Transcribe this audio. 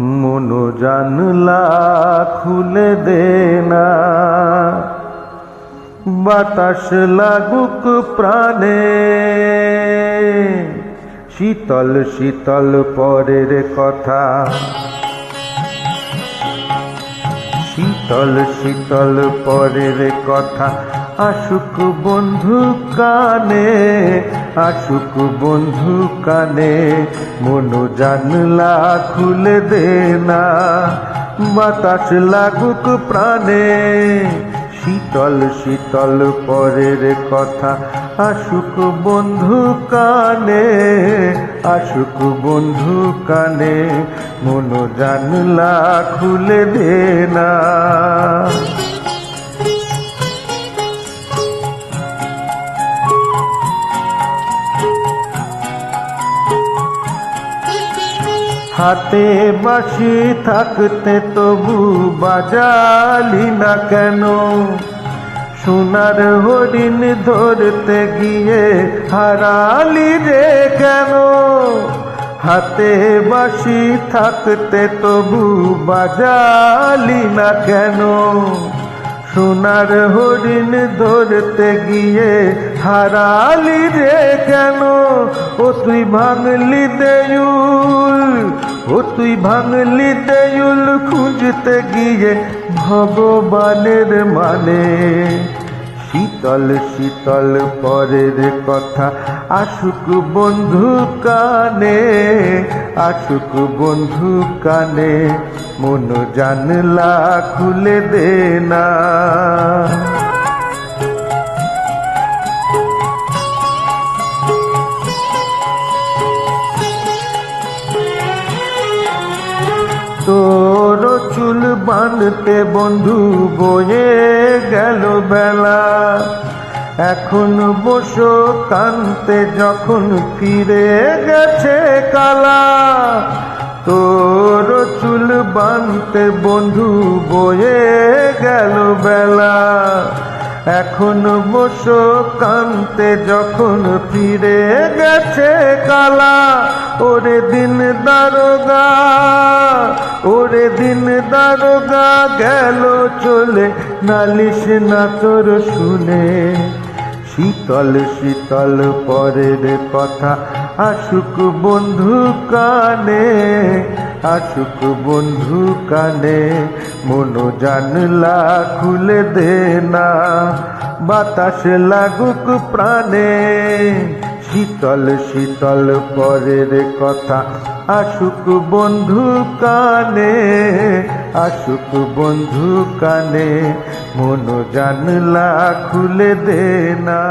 মনো জানলা খুলে দে না। বাতাস লাগুক প্রাণে। শীতল শীতল পরের কথা। শীতল শীতল পরের কথা। আসুক বন্ধু কানে, আশুক বন্ধু কানে, মনো জানলা খুলে দে না, বাতাস লাগুক প্রাণে। শীতল শীতল পরের কথা, আশুক বন্ধু কানে, আশুক বন্ধু কানে, মনো জানলা খুলে দে না। হাতে বাসি থাকতে তবু বাজালি না কেন? সোনার হরিণ ধরতে গিয়ে হারালি রে কেন? হাতে বাসি থাকতে তবু বাজালি না কেন? সোনার হরিণ ধরতে গিয়ে হারালি রে কেন? ও তুই ভাঙলি দেউল ও তুই ভাঙলি দেউল খুঁজতে গিয়ে ভগবানের মানে। শীতল শীতল পরের কথা আসুক বন্ধু কানে, আসুক বন্ধু কানে, মন জানলা খুলে দে না। তোর চুল বাঁধতে বন্ধু বয়ে গেল বেলা। এখন বসো কানতে যখন ফিরে গেছে কালা। তোর চুল বাঁধতে বন্ধু বয়ে গেল বেলা। এখন বসো কান্তে, যখন ফিরে গেছে কালা, ওরে দিন দারোগা, ওরে দিন দারোগা, গেল চলে নালিশ না তোর শুনে। শীতল শীতল পরের কথা আসুক বন্ধু কানে আসুক বন্ধু কানে, মনো জানলা খুলে দে না। বাতাস লাগুক প্রাণে, শীতল শীতল পরের কথা। আসুক বন্ধু কানে আসুক বন্ধু কানে, মনো জানলা খুলে দে না।